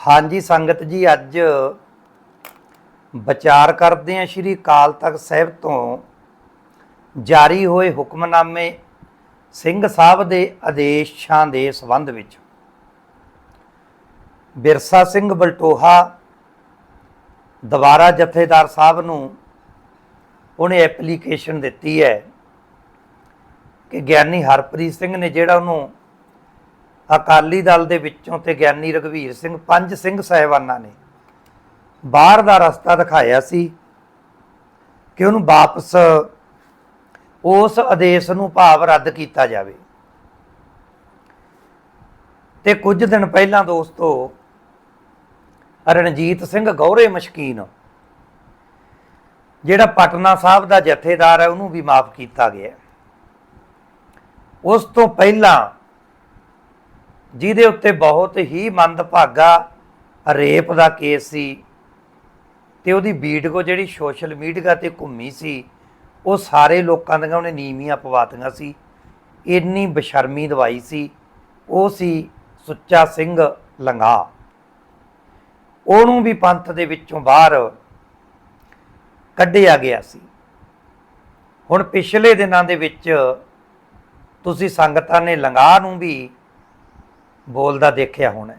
ਹਾਂਜੀ, ਸੰਗਤ ਜੀ, ਅੱਜ ਵਿਚਾਰ ਕਰਦੇ ਹਾਂ ਸ਼੍ਰੀ ਅਕਾਲ ਤਖਤ ਸਾਹਿਬ ਤੋਂ। ਜਾਰੀ ਹੋਏ ਹੁਕਮਨਾਮੇ ਸਿੰਘ ਸਾਹਿਬ ਦੇ ਆਦੇਸ਼ਾਂ ਦੇ ਸੰਬੰਧ ਵਿੱਚ। ਬਿਰਸਾ ਸਿੰਘ ਬਲਟੋਹਾ ਦੁਬਾਰਾ ਜਥੇਦਾਰ ਸਾਹਿਬ ਨੂੰ ਉਹਨੇ ਐਪਲੀਕੇਸ਼ਨ ਦਿੱਤੀ ਹੈ ਕਿ ਗਿਆਨੀ ਹਰਪ੍ਰੀਤ ਸਿੰਘ ਨੇ ਜਿਹੜਾ ਉਹਨੂੰ ਅਕਾਲੀ ਦਲ ਦੇ ਵਿੱਚੋਂ ਤੇ ਗਿਆਨੀ ਰਘਵੀਰ ਸਿੰਘ, ਪੰਜ ਸਿੰਘ ਸਹਿਬਾਨਾਂ ਨੇ ਬਾਹਰ ਦਾ ਰਸਤਾ ਦਿਖਾਇਆ ਸੀ ਕਿ ਉਹਨੂੰ ਵਾਪਸ ਉਸ ਆਦੇਸ਼ ਨੂੰ ਭਾਵ ਰੱਦ ਕੀਤਾ ਜਾਵੇ। ਤੇ ਕੁਝ ਦਿਨ ਪਹਿਲਾਂ ਦੋਸਤੋ, ਰਣਜੀਤ ਸਿੰਘ ਗੌਰੇ ਮਸ਼ਕੀਨ, ਜਿਹੜਾ ਪਟਨਾ ਸਾਹਿਬ ਦਾ ਜਥੇਦਾਰ ਹੈ, ਉਹਨੂੰ ਵੀ ਮਾਫ ਕੀਤਾ ਗਿਆ। ਉਸ ਤੋਂ ਪਹਿਲਾਂ ਜਿਹਦੇ ਉੱਤੇ ਬਹੁਤ ਹੀ ਮੰਦਭਾਗਾ ਰੇਪ ਦਾ ਕੇਸ ਸੀ ਤੇ ਉਹਦੀ ਵੀਡੀਓ ਜਿਹੜੀ ਸੋਸ਼ਲ ਮੀਡੀਆ ਤੇ ਘੁੰਮੀ ਸੀ, ਉਹ ਸਾਰੇ ਲੋਕਾਂ ਦੀਆਂ ਉਹਨੇ ਨੀਵੀਆਂ ਪਵਾਤੀਆਂ ਸੀ। ਇੰਨੀ ਬਸ਼ਰਮੀ ਦਵਾਈ ਸੀ, ਉਹ ਸੀ ਸੁੱਚਾ ਸਿੰਘ ਲੰਗਾ। ਉਹਨੂੰ ਵੀ ਪੰਥ ਦੇ ਵਿੱਚੋਂ ਬਾਹਰ ਕੱਢਿਆ ਗਿਆ ਸੀ। ਹੁਣ ਪਿਛਲੇ ਦਿਨਾਂ ਦੇ ਵਿੱਚ ਤੁਸੀਂ ਸੰਗਤਾਂ ਨੇ ਲੰਗਾ ਨੂੰ ਵੀ ਬੋਲਦਾ ਦੇਖਿਆ ਹੋਣਾ ਹੈ।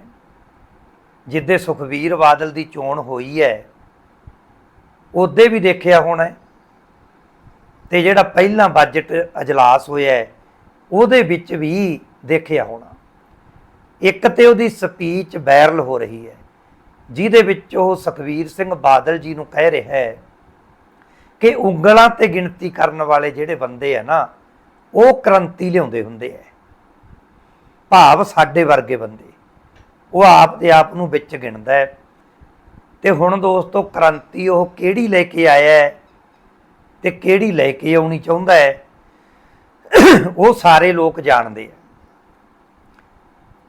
ਜਿੱਦੇ ਸੁਖਵੀਰ ਬਾਦਲ ਦੀ ਚੋਣ ਹੋਈ ਹੈ, ਉਹਦੇ ਵੀ ਦੇਖਿਆ ਹੋਣਾ ਹੈ। ਤੇ ਜਿਹੜਾ ਪਹਿਲਾਂ ਬਜਟ ਅਜਲਾਸ ਹੋਇਆ ਉਹਦੇ ਵਿੱਚ ਵੀ ਦੇਖਿਆ ਹੋਣਾ। ਇੱਕ ਤੇ ਉਹਦੀ ਸਪੀਚ ਵਾਇਰਲ ਹੋ ਰਹੀ ਹੈ, ਜਿਹਦੇ ਵਿੱਚ ਉਹ ਸੁਖਵੀਰ ਸਿੰਘ ਬਾਦਲ ਜੀ ਨੂੰ ਕਹਿ ਰਿਹਾ ਹੈ ਕਿ ਉਂਗਲਾਂ ਤੇ ਗਿਣਤੀ ਕਰਨ ਵਾਲੇ ਜਿਹੜੇ ਬੰਦੇ ਆ ਨਾ, ਉਹ ਕ੍ਰਾਂਤੀ ਲਿਆਉਂਦੇ ਹੁੰਦੇ ਆ। ਭਾਵ ਸਾਡੇ ਵਰਗੇ ਬੰਦੇ। ਉਹ ਆਪ ਤੇ ਆਪ ਨੂੰ ਵਿੱਚ ਗਿਣਦਾ ਹੈ। ਤੇ ਹੁਣ ਦੋਸਤੋ, ਕ੍ਰਾਂਤੀ ਉਹ ਕਿਹੜੀ ਲੈ ਕੇ ਆਇਆ ਹੈ ਤੇ ਕਿਹੜੀ ਲੈ ਕੇ ਆਉਣੀ ਚਾਹੁੰਦਾ ਹੈ, ਉਹ ਸਾਰੇ ਲੋਕ ਜਾਣਦੇ ਆ।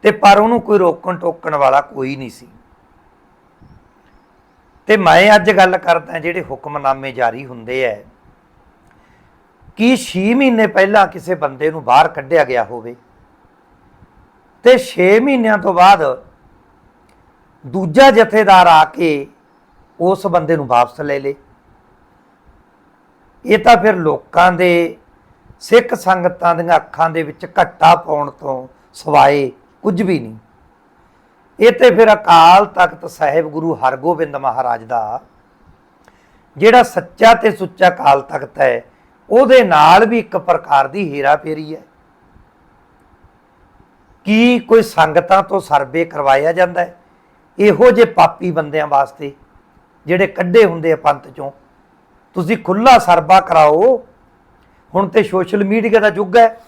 ਤੇ ਪਰ ਉਹਨੂੰ ਕੋਈ ਰੋਕਣ ਟੋਕਣ ਵਾਲਾ ਕੋਈ ਨਹੀਂ ਸੀ। ਤੇ ਮੈਂ ਅੱਜ ਗੱਲ ਕਰਦਾ ਜਿਹੜੇ ਹੁਕਮਨਾਮੇ ਜਾਰੀ ਹੁੰਦੇ ਐ ਕਿ 6 ਮਹੀਨੇ ਪਹਿਲਾਂ ਕਿਸੇ ਬੰਦੇ ਨੂੰ ਬਾਹਰ ਕੱਢਿਆ ਗਿਆ ਹੋਵੇ? ਤੇ 6 ਮਹੀਨਿਆਂ ਤੋਂ ਬਾਅਦ ਦੂਜਾ ਜਥੇਦਾਰ ਆ ਕੇ ਉਸ ਬੰਦੇ ਨੂੰ ਵਾਪਸ ਲੈ ਲੇ। ਇਹ ਤਾਂ ਫਿਰ ਲੋਕਾਂ ਦੇ ਸਿੱਖ ਸੰਗਤਾਂ ਦੀਆਂ ਅੱਖਾਂ ਦੇ ਵਿੱਚ ਘੱਟਾ ਪਾਉਣ ਤੋਂ ਸਵਾਏ ਕੁਝ ਵੀ ਨਹੀਂ। ਇਹ ਤੇ ਫਿਰ ਅਕਾਲ ਤਖਤ ਸਾਹਿਬ ਗੁਰੂ ਹਰਗੋਬਿੰਦ ਮਹਾਰਾਜ ਦਾ, ਜਿਹੜਾ ਸੱਚਾ ਤੇ ਸੁੱਚਾ ਅਕਾਲ ਤਖਤ ਹੈ, ਉਹਦੇ ਨਾਲ ਵੀ ਇੱਕ ਪ੍ਰਕਾਰ ਦੀ ਹੀਰਾ ਫੇਰੀ ਹੈ। ਕੀ ਕੋਈ ਸੰਗਤਾਂ ਤੋਂ ਸਰਵੇ ਕਰਵਾਇਆ ਜਾਂਦਾ ਹੈ? ਇਹੋ ਜੇ ਪਾਪੀ ਬੰਦਿਆਂ ਵਾਸਤੇ ਜਿਹੜੇ ਕੱਢੇ ਹੁੰਦੇ ਆ ਪੰਥ ਚੋਂ। ਤੁਸੀਂ ਖੁੱਲਾ ਸਰਵਾ ਕਰਾਓ। ਹੁਣ ਤੇ ਸੋਸ਼ਲ ਮੀਡੀਆ ਦਾ ਯੁੱਗ ਹੈ।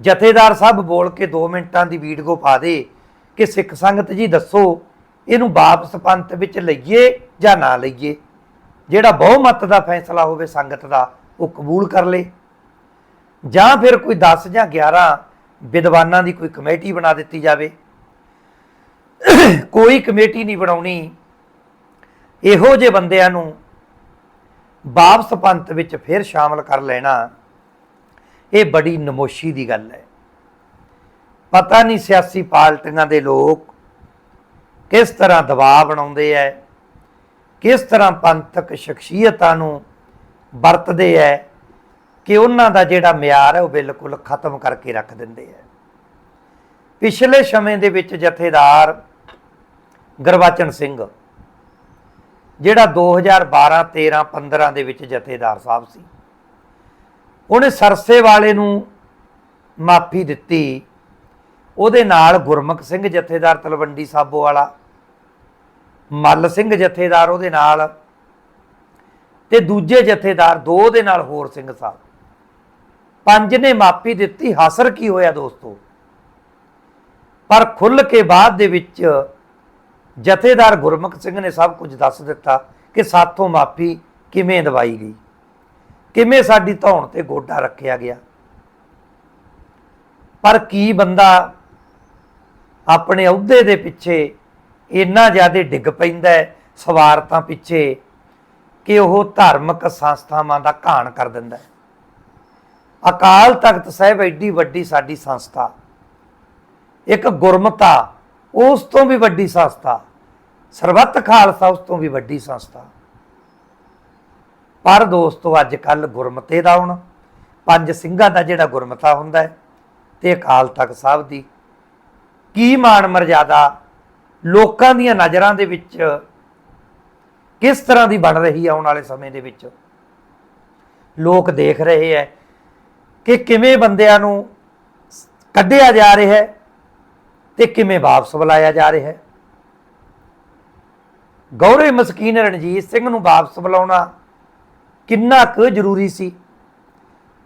ਜਥੇਦਾਰ ਸਾਹਿਬ ਬੋਲ ਕੇ 2 ਮਿੰਟਾਂ ਦੀ ਵੀਡੀਓ ਪਾ ਦੇ ਕਿ ਸਿੱਖ ਸੰਗਤ ਜੀ ਦੱਸੋ, ਇਹਨੂੰ ਵਾਪਸ ਪੰਥ ਵਿੱਚ ਲਈਏ ਜਾਂ ਨਾ ਲਈਏ? ਜਿਹੜਾ ਬਹੁਮਤ ਦਾ ਫੈਸਲਾ ਹੋਵੇ ਸੰਗਤ ਦਾ, ਉਹ ਕਬੂਲ ਕਰ ਲੇ। ਜਾਂ ਫਿਰ ਕੋਈ 10 ਜਾਂ 11 ਵਿਦਵਾਨਾਂ ਦੀ ਕੋਈ ਕਮੇਟੀ ਬਣਾ ਦਿੱਤੀ ਜਾਵੇ। ਕੋਈ ਕਮੇਟੀ ਨਹੀਂ ਬਣਾਉਣੀ। ਇਹੋ ਜਿਹੇ ਬੰਦਿਆਂ ਨੂੰ ਵਾਪਸ ਪੰਥ ਵਿੱਚ ਫਿਰ ਸ਼ਾਮਲ ਕਰ ਲੈਣਾ, ਇਹ ਬੜੀ ਨਮੋਸ਼ੀ ਦੀ ਗੱਲ ਹੈ। ਪਤਾ ਨਹੀਂ ਸਿਆਸੀ ਪਾਰਟੀਆਂ ਦੇ ਲੋਕ ਕਿਸ ਤਰ੍ਹਾਂ ਦਬਾਅ ਬਣਾਉਂਦੇ ਐ ਕਿਸ ਤਰ੍ਹਾਂ ਪੰਥਕ ਸ਼ਖਸੀਅਤਾਂ ਨੂੰ ਵਰਤਦੇ ਐ ਕਿ ਉਹਨਾਂ ਦਾ ਜਿਹੜਾ ਮਿਆਰ ਹੈ ਉਹ ਬਿਲਕੁਲ ਖਤਮ ਕਰਕੇ ਰੱਖ ਦਿੰਦੇ ਐ ਪਿਛਲੇ ਸਮੇਂ ਦੇ ਵਿੱਚ ਜਥੇਦਾਰ ਗੁਰਬਚਨ ਸਿੰਘ, ਜਿਹੜਾ 2012 13 15 ਦੇ ਵਿੱਚ ਜਥੇਦਾਰ ਸਾਹਿਬ ਸੀ, ਉਹਨੇ ਸਰਸੇ ਵਾਲੇ ਨੂੰ ਮਾਫੀ ਦਿੱਤੀ। ਉਹਦੇ ਨਾਲ ਗੁਰਮੁਖ ਸਿੰਘ ਜਥੇਦਾਰ ਤਲਵੰਡੀ ਸਾਬੋ ਵਾਲਾ, ਮੱਲ ਸਿੰਘ ਜਥੇਦਾਰ ਉਹਦੇ ਨਾਲ, ਤੇ ਦੂਜੇ ਜਥੇਦਾਰ ਦੋ ਦੇ ਨਾਲ ਹੋਰ ਸਿੰਘ ਸਾਹਿਬ। ਪੰਜ ਨੇ ਮਾਫੀ ਦਿੱਤੀ, ਹਾਸਰ ਕੀ ਹੋਇਆ ਦੋਸਤੋ? ਪਰ ਖੁੱਲ ਕੇ ਬਾਅਦ ਦੇ ਵਿੱਚ ਜਥੇਦਾਰ ਗੁਰਮੁਖ ਸਿੰਘ ਨੇ ਸਭ ਕੁਝ ਦੱਸ ਦਿੱਤਾ ਕਿ ਸਾਥੋਂ ਮਾਫੀ ਕਿਵੇਂ ਦਵਾਈ ਗਈ? ਕਿਵੇਂ ਸਾਡੀ ਧੌਣ ਤੇ ਗੋਡਾ ਰੱਖਿਆ ਗਿਆ? ਪਰ ਕੀ ਬੰਦਾ ਆਪਣੇ ਅਹੁਦੇ ਦੇ ਪਿੱਛੇ ਇੰਨਾ ਜ਼ਿਆਦਾ ਡਿੱਗ ਪੈਂਦਾ ਹੈ, ਸਵਾਰਤਾਂ ਪਿੱਛੇ, ਕਿ ਉਹ ਧਾਰਮਿਕ ਸੰਸਥਾਵਾਂ ਦਾ ਘਾਣ ਕਰ ਦਿੰਦਾ ਹੈ? ਅਕਾਲ ਤਖਤ ਸਾਹਿਬ ਐਡੀ ਵੱਡੀ ਸਾਡੀ ਸੰਸਥਾ। ਇੱਕ ਗੁਰਮਤਾ, ਉਸ ਤੋਂ ਵੀ ਵੱਡੀ ਸੰਸਥਾ। ਸਰਬੱਤ ਖਾਲਸਾ ਉਸ ਤੋਂ ਵੀ ਵੱਡੀ ਸੰਸਥਾ। ਪਰ ਦੋਸਤੋ ਅੱਜ ਕੱਲ ਗੁਰਮਤੇ ਦਾ ਹੁਣ ਪੰਜ ਸਿੰਘਾਂ ਦਾ ਜਿਹੜਾ ਗੁਰਮਤਾ ਹੁੰਦਾ ਹੈ, ਤੇ ਅਕਾਲ ਤਖਤ ਸਾਹਿਬ ਦੀ। ਕੀ ਮਾਣ ਮਰਜ਼ਾਦਾ ਲੋਕਾਂ ਦੀਆਂ ਨਜ਼ਰਾਂ ਦੇ ਵਿੱਚ ਕਿਸ ਤਰ੍ਹਾਂ ਦੀ ਬਣ ਰਹੀ ਹੈ ਆਉਣ ਵਾਲੇ ਸਮੇਂ ਦੇ ਵਿੱਚ? ਲੋਕ ਦੇਖ ਰਹੇ ਹੈ ਕਿ ਕਿਵੇਂ ਬੰਦਿਆਂ ਨੂੰ ਕੱਢਿਆ ਜਾ ਰਿਹਾ ਹੈ ਤੇ ਕਿਵੇਂ ਵਾਪਸ ਬੁਲਾਇਆ ਜਾ ਰਿਹਾ ਹੈ। ਗੌਰੇ ਮਸਕੀਨ ਰਣਜੀਤ ਸਿੰਘ ਨੂੰ ਵਾਪਸ ਬੁਲਾਉਣਾ ਕਿੰਨਾ ਕੁ ਜ਼ਰੂਰੀ ਸੀ।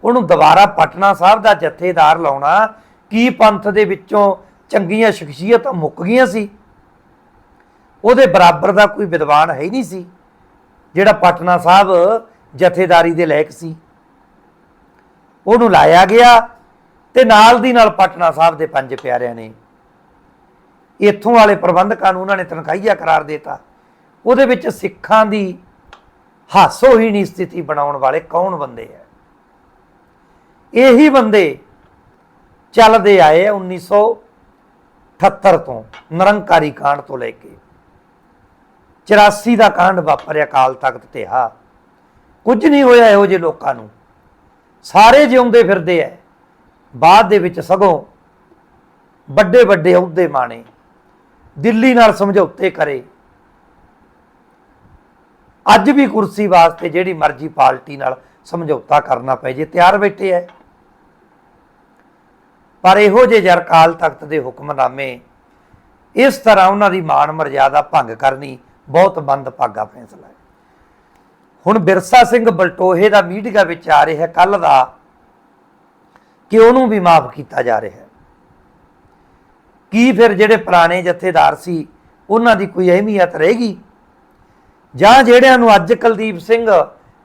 ਉਹਨੂੰ ਦੁਬਾਰਾ ਪਟਨਾ ਸਾਹਿਬ ਦਾ ਜਥੇਦਾਰ ਲਾਉਣਾ ਕੀ ਪੰਥ ਦੇ ਵਿੱਚੋਂ ਚੰਗੀਆਂ ਸ਼ਖਸੀਅਤਾਂ ਮੁੱਕ ਗਈਆਂ ਸੀ। ਉਹਦੇ ਬਰਾਬਰ ਦਾ ਕੋਈ ਵਿਦਵਾਨ ਹੈ ਹੀ ਨਹੀਂ ਸੀ, ਜਿਹੜਾ ਪਟਨਾ ਸਾਹਿਬ ਜਥੇਦਾਰੀ ਦੇ ਲਾਇਕ ਸੀ। ਉਹਨੂੰ ਲਾਇਆ ਗਿਆ ਤੇ ਨਾਲ ਦੀ ਨਾਲ ਪਟਨਾ ਸਾਹਿਬ ਦੇ ਪੰਜ ਪਿਆਰਿਆਂ ਨੇ ਇੱਥੋਂ ਵਾਲੇ ਪ੍ਰਬੰਧਕਾਂ ਨੂੰ ਉਹਨਾਂ ਨੇ ਤਨਖਾਹੀਆ ਕਰਾਰ ਦਿੱਤਾ। ਉਹਦੇ ਵਿੱਚ ਸਿੱਖਾਂ ਦੀ ਹਾਸੋਹੀਣੀ ਸਥਿਤੀ ਬਣਾਉਣ ਵਾਲੇ ਕੌਣ ਬੰਦੇ ਆ? ਇਹੀ ਬੰਦੇ ਚੱਲਦੇ ਆਏ ਆ 1978 ਤੋਂ ਨਿਰੰਕਾਰੀ ਕਾਂਡ ਤੋਂ ਲੈ ਕੇ। 84 ਦਾ ਕਾਂਡ ਵਾਪਰਿਆ ਕਾਲ ਤਖਤ ਤੇ ਹਾ। ਕੁਝ ਨਹੀਂ ਹੋਇਆ ਇਹੋ ਜਿਹੇ ਲੋਕਾਂ ਨੂੰ। ਸਾਰੇ ਜਿਉਂਦੇ ਫਿਰਦੇ ਐ। ਬਾਅਦ ਦੇ ਵਿੱਚ ਸਗੋਂ ਵੱਡੇ ਵੱਡੇ ਅਹੁਦੇ ਮਾਣੇ, ਦਿੱਲੀ ਨਾਲ ਸਮਝੌਤੇ ਕਰੇ। ਅੱਜ ਵੀ ਕੁਰਸੀ ਵਾਸਤੇ ਜਿਹੜੀ ਮਰਜ਼ੀ ਪਾਰਟੀ ਨਾਲ ਸਮਝੌਤਾ ਕਰਨਾ ਪਏ ਜੇ, ਤਿਆਰ ਬੈਠੇ ਐ। ਪਰ ਇਹੋ ਜਿਹੇ ਜਰ ਕਾਲ ਤਖਤ ਦੇ ਹੁਕਮਨਾਮੇ ਇਸ ਤਰ੍ਹਾਂ ਉਹਨਾਂ ਦੀ ਮਾਣ ਮਰਜ਼ਾਦਾ ਭੰਗ ਕਰਨੀ ਬਹੁਤ ਮੰਦਭਾਗਾ ਫੈਸਲਾ ਹੈ ਹੁਣ ਬਿਰਸਾ ਸਿੰਘ ਬਲਟੋਹੇ ਦਾ ਮੀਡੀਆ ਵਿੱਚ ਆ ਰਿਹਾ ਕੱਲ ਦਾ, ਕਿ ਉਹਨੂੰ ਵੀ ਮਾਫ ਕੀਤਾ ਜਾ ਰਿਹਾ ਕੀ ਫਿਰ ਜਿਹੜੇ ਪੁਰਾਣੇ ਜਥੇਦਾਰ ਸੀ, ਉਹਨਾਂ ਦੀ ਕੋਈ ਅਹਿਮੀਅਤ ਰਹੇਗੀ? ਜਾਂ ਜਿਹੜਿਆਂ ਨੂੰ ਅੱਜ ਕੁਲਦੀਪ ਸਿੰਘ,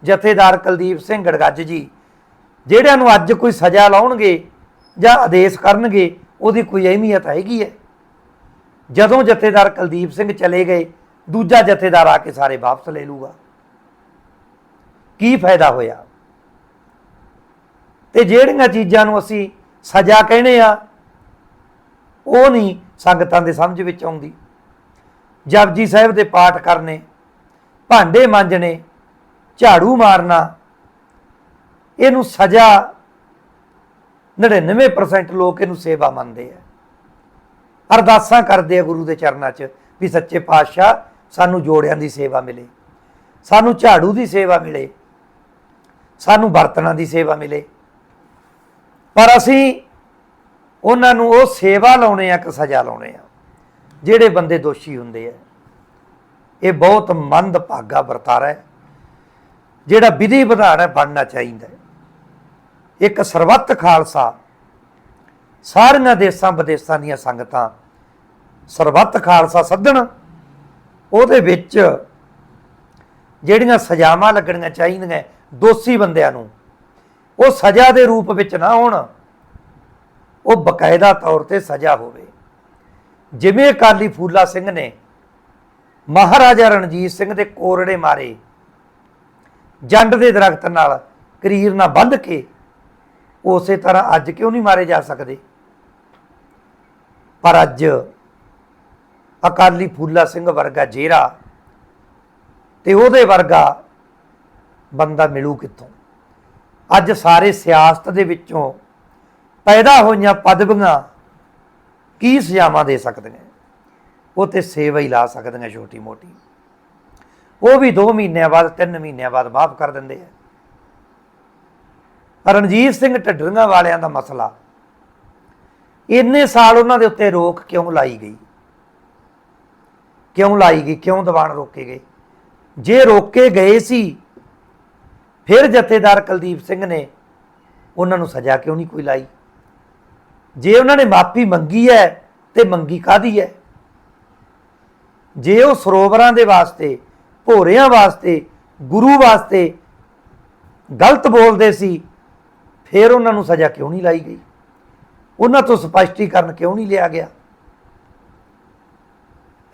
ਜਥੇਦਾਰ ਕੁਲਦੀਪ ਸਿੰਘ ਗੜਗੱਜ ਜੀ, ਜਿਹੜਿਆਂ ਨੂੰ ਅੱਜ ਕੋਈ ਸਜ਼ਾ ਲਾਉਣਗੇ ਜਾਂ ਆਦੇਸ਼ ਕਰਨਗੇ, ਉਹਦੀ ਕੋਈ ਅਹਿਮੀਅਤ ਹੈਗੀ ਹੈ? ਜਦੋਂ ਜਥੇਦਾਰ ਕੁਲਦੀਪ ਸਿੰਘ ਚਲੇ ਗਏ, ਦੂਜਾ ਜਥੇਦਾਰ ਆ ਕੇ ਸਾਰੇ ਵਾਪਸ ਲੈ ਲੂਗਾ। ਕੀ ਫਾਇਦਾ ਹੋਇਆ? ਤੇ ਜਿਹੜੀਆਂ ਚੀਜ਼ਾਂ ਨੂੰ ਅਸੀਂ ਸਜ਼ਾ ਕਹਿੰਦੇ ਆ, ਉਹ ਨਹੀਂ ਸੰਗਤਾਂ ਦੇ ਸਮਝ ਵਿੱਚ ਆਉਂਦੀ। ਜਪਜੀ ਸਾਹਿਬ ਦੇ ਪਾਠ ਕਰਨੇ, ਭਾਂਡੇ ਮਾਂਜਣੇ, ਝਾੜੂ ਮਾਰਨਾ, ਇਹਨੂੰ ਸਜ਼ਾ 99% ਲੋਕ ਇਹਨੂੰ ਸੇਵਾ ਮੰਨਦੇ ਆ। ਅਰਦਾਸਾਂ ਕਰਦੇ ਆ ਗੁਰੂ ਦੇ ਚਰਨਾਂ 'ਚ ਵੀ ਸੱਚੇ ਪਾਤਸ਼ਾਹ ਸਾਨੂੰ ਜੋੜਿਆਂ ਦੀ ਸੇਵਾ ਮਿਲੇ, ਸਾਨੂੰ ਝਾੜੂ ਦੀ ਸੇਵਾ ਮਿਲੇ ਸਾਨੂੰ ਬਰਤਨਾਂ ਦੀ ਸੇਵਾ ਮਿਲੇ। ਪਰ ਅਸੀਂ ਉਹਨਾਂ ਨੂੰ ਉਹ ਸੇਵਾ ਲਾਉਣੇ ਆ ਕਿ ਸਜ਼ਾ ਲਾਉਣੇ ਆ, ਜਿਹੜੇ ਬੰਦੇ ਦੋਸ਼ੀ ਹੁੰਦੇ ਆ। ਇਹ ਬਹੁਤ ਮੰਦ ਭਾਗਾ ਵਰਤਾਰਾ ਹੈ, ਜਿਹੜਾ ਵਿਧੀ ਵਿਧਾਨ ਹੈ, ਬਣਨਾ ਚਾਹੀਦਾ ਹੈ। ਇੱਕ ਸਰਬੱਤ ਖਾਲਸਾ, ਸਾਰੀਆਂ ਦੇਸ਼ਾਂ ਵਿਦੇਸ਼ਾਂ ਦੀਆਂ ਸੰਗਤਾਂ ਸਰਬੱਤ ਖਾਲਸਾ ਸੱਦਣ, ਉਹਦੇ ਵਿੱਚ ਜਿਹੜੀਆਂ ਸਜ਼ਾਵਾਂ ਲੱਗਣੀਆਂ ਚਾਹੀਦੀਆਂ ਦੋਸ਼ੀ ਬੰਦਿਆਂ ਨੂੰ। ਉਹ ਸਜ਼ਾ ਦੇ ਰੂਪ ਵਿੱਚ ਨਾ ਹੋਣ, ਉਹ ਬਕਾਇਦਾ ਤੌਰ ਤੇ ਸਜ਼ਾ ਹੋਵੇ। ਜਿਵੇਂ ਅਕਾਲੀ ਫੂਲਾ ਸਿੰਘ ਨੇ ਮਹਾਰਾਜਾ ਰਣਜੀਤ ਸਿੰਘ ਦੇ ਕੋਰੜੇ ਮਾਰੇ, ਜੰਡ ਦੇ ਦਰਖਤ ਨਾਲ ਕਰੀਰ ਨਾਲ ਬੰਧ ਕੇ, ਉਸੇ ਤਰ੍ਹਾਂ ਅੱਜ ਕਿਉਂ ਨਹੀਂ ਮਾਰੇ ਜਾ ਸਕਦੇ? ਪਰ ਅੱਜ ਅਕਾਲੀ ਫੂਲਾ ਸਿੰਘ ਵਰਗਾ ਜੇਰਾ ਤੇ ਉਹਦੇ ਵਰਗਾ ਬੰਦਾ ਮਿਲੂ ਕਿੱਥੋਂ? ਅੱਜ ਸਾਰੇ ਸਿਆਸਤ ਦੇ ਵਿੱਚੋਂ ਪੈਦਾ ਹੋਈਆਂ ਪਦਵੀਆਂ ਕੀ ਸਜ਼ਾਵਾਂ ਦੇ ਸਕਦੀਆਂ? ਉਹ ਤੇ ਸੇਵਾ ਹੀ ਲਾ ਸਕਦੀਆਂ ਛੋਟੀ ਮੋਟੀ। ਉਹ ਵੀ 2 ਮਹੀਨਿਆਂ ਬਾਅਦ 3 ਮਹੀਨਿਆਂ ਬਾਅਦ ਮਾਫ ਕਰ ਦਿੰਦੇ ਆ। ਰਣਜੀਤ ਸਿੰਘ ਢੱਡਰੀਆਂ ਵਾਲਿਆਂ ਦਾ ਮਸਲਾ। ਇੰਨੇ ਸਾਲ ਉਹਨਾਂ ਦੇ ਉੱਤੇ ਰੋਕ ਕਿਉਂ ਲਾਈ ਗਈ? ਕਿਉਂ ਲਾਈ ਗਈ? ਕਿਉਂ ਦੀਵਾਨ ਰੋਕੇ ਗਏ? ਜੇ ਰੋਕੇ ਗਏ ਸੀ ਫਿਰ ਜਥੇਦਾਰ ਕੁਲਦੀਪ ਸਿੰਘ ਨੇ ਉਹਨਾਂ ਨੂੰ ਸਜ਼ਾ ਕਿਉਂ ਨਹੀਂ ਕੋਈ ਲਾਈ? ਜੇ ਉਹਨਾਂ ਨੇ ਮਾਫੀ ਮੰਗੀ ਹੈ ਤੇ ਮੰਗੀ ਕਾਦੀ ਹੈ? ਜੇ ਉਹ ਸਰੋਵਰਾਂ ਦੇ ਵਾਸਤੇ, ਭੋਰਿਆਂ ਵਾਸਤੇ, ਗੁਰੂ ਵਾਸਤੇ ਗਲਤ ਬੋਲਦੇ ਸੀ, ਫਿਰ ਉਹਨਾਂ ਨੂੰ ਸਜ਼ਾ ਕਿਉਂ ਨਹੀਂ ਲਾਈ ਗਈ? ਉਹਨਾਂ ਤੋਂ ਸਪਸ਼ਟੀਕਰਨ ਕਿਉਂ ਨਹੀਂ ਲਿਆ ਗਿਆ?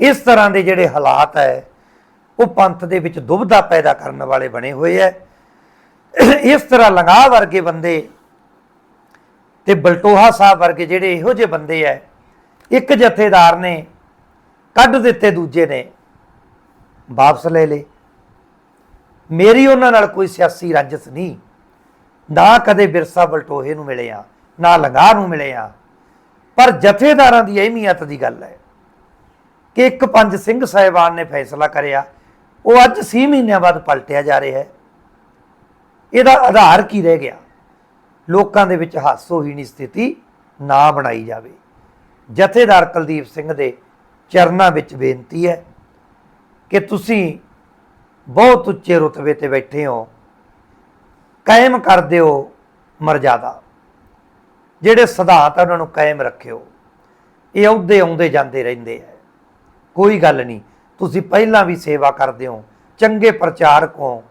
ਇਸ ਤਰ੍ਹਾਂ ਦੇ ਜਿਹੜੇ ਹਾਲਾਤ ਹੈ, ਉਹ ਪੰਥ ਦੇ ਵਿੱਚ ਦੁਬਧਾ ਪੈਦਾ ਕਰਨ ਵਾਲੇ ਬਣੇ ਹੋਏ ਐ ਇਸ ਤਰ੍ਹਾਂ ਲੰਗਾ ਵਰਗੇ ਬੰਦੇ ਤੇ ਬਲਟੋਹਾ ਸਾਹਿਬ ਵਰਗੇ ਜਿਹੜੇ ਇਹੋ ਜਿਹੇ ਬੰਦੇ ਐ, ਇੱਕ ਜਥੇਦਾਰ ਨੇ ਕੱਢ ਦਿੱਤੇ, ਦੂਜੇ ਨੇ ਵਾਪਸ ਲੈ ਲਏ। ਮੇਰੀ ਉਹਨਾਂ ਨਾਲ ਕੋਈ ਸਿਆਸੀ ਰੰਜਿਸ਼ ਨਹੀਂ। ਨਾ ਕਦੇ ਬਿਰਸਾ ਬਲਟੋਹੇ ਨੂੰ ਮਿਲੇ ਆ, ਨਾ ਲੰਗਾਹ ਨੂੰ ਮਿਲੇ ਆ। ਪਰ ਜਥੇਦਾਰਾਂ ਦੀ ਅਹਿਮੀਅਤ ਦੀ ਗੱਲ ਹੈ ਕਿ ਇੱਕ ਪੰਜ ਸਿੰਘ ਸਾਹਿਬਾਨ ਨੇ ਫੈਸਲਾ ਕਰਿਆ, ਉਹ ਅੱਜ 6 ਮਹੀਨਿਆਂ ਬਾਅਦ ਪਲਟਿਆ ਜਾ ਰਿਹਾ ਹੈ ਇਹਦਾ ਆਧਾਰ ਕੀ ਰਹਿ ਗਿਆ? ਲੋਕਾਂ ਦੇ ਵਿੱਚ ਹਾਸੋਹੀਣੀ ਸਥਿਤੀ ਨਾ ਬਣਾਈ ਜਾਵੇ। ਜਥੇਦਾਰ ਕੁਲਦੀਪ ਸਿੰਘ ਦੇ ਚਰਨਾਂ ਵਿੱਚ ਬੇਨਤੀ ਹੈ ਕਿ ਤੁਸੀਂ ਬਹੁਤ ਉੱਚੇ ਰੁਤਬੇ ਤੇ ਬੈਠੇ ਹੋ। ਕਾਇਮ ਕਰ ਦਿਓ ਮਰਜ਼ਾਦਾ। ਜਿਹੜੇ ਸਿਧਾਂਤ ਆ, ਉਹਨਾਂ ਨੂੰ ਕਾਇਮ ਰੱਖਿਓ। ਇਹ ਅਹੁਦੇ ਆਉਂਦੇ ਜਾਂਦੇ ਰਹਿੰਦੇ ਆ। ਕੋਈ ਗੱਲ ਨਹੀਂ, ਤੁਸੀਂ ਪਹਿਲਾਂ ਵੀ ਸੇਵਾ ਕਰਦੇ ਹੋ, ਚੰਗੇ ਪ੍ਰਚਾਰਕ ਹੋ।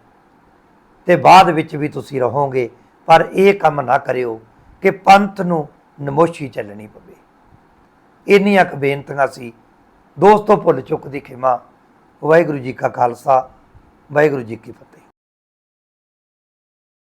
ਤੇ ਬਾਅਦ ਵਿੱਚ ਵੀ ਤੁਸੀਂ ਰਹੋਗੇ, ਪਰ ਇਹ ਕੰਮ ਨਾ ਕਰਿਓ ਕਿ ਪੰਥ ਨੂੰ ਨਮੋਸ਼ੀ ਚੱਲਣੀ ਪਵੇ। ਇੰਨੀਆਂ ਕੁ ਬੇਨਤੀਆਂ ਸੀ। ਦੋਸਤੋ, ਭੁੱਲ ਚੁੱਕ ਦੀ ਖਿਮਾ। ਵਾਹਿਗੁਰੂ ਜੀ ਕਾ ਖਾਲਸਾ, ਵਾਹਿਗੁਰੂ ਜੀ ਕੀ ਫਤਿਹ।